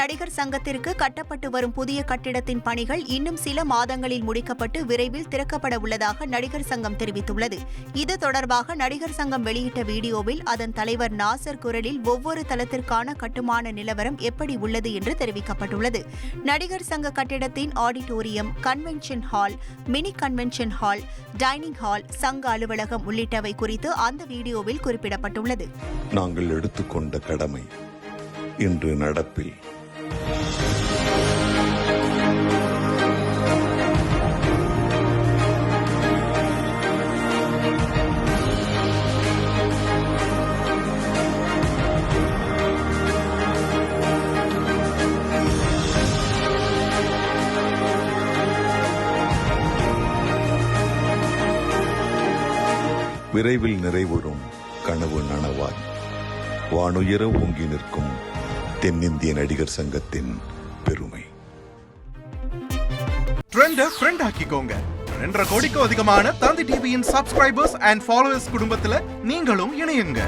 நடிகர் சங்கத்திற்கு கட்டப்பட்டு வரும் புதிய கட்டிடத்தின் பணிகள் இன்னும் சில மாதங்களில் முடிக்கப்பட்டு விரைவில் திறக்கப்பட உள்ளதாக நடிகர் சங்கம் தெரிவித்துள்ளது. இது தொடர்பாக நடிகர் சங்கம் வெளியிட்ட வீடியோவில் அதன் தலைவர் நாசர் குரலில் ஒவ்வொரு தளத்திற்கான கட்டுமான நிலவரம் எப்படி உள்ளது என்று தெரிவிக்கப்பட்டுள்ளது. நடிகர் சங்க கட்டிடத்தின் auditorium convention hall mini convention hall dining hall சங்க அலுவலகம் உள்ளிட்டவை குறித்து அந்த வீடியோவில் குறிப்பிடப்பட்டுள்ளது. நாங்கள் எடுத்துக்கொண்ட கடமை இன்று நடப்பில் விரைவில் நிறைவுறும் கனவு நனவாய். வானுயர ஓங்கி நிற்கும் தென்னிந்திய நடிகர் சங்கத்தின் பெருமை. ட்ரெண்ட ஃப்ரெண்ட் ஆக்கிக்கோங்க. ரெண்டரை கோடிக்கும் அதிகமான தந்தி டிவியின் சப்ஸ்கிரைபர்ஸ் அண்ட் ஃபாலோவர்ஸ் குடும்பத்துல நீங்களும் இணையுங்க.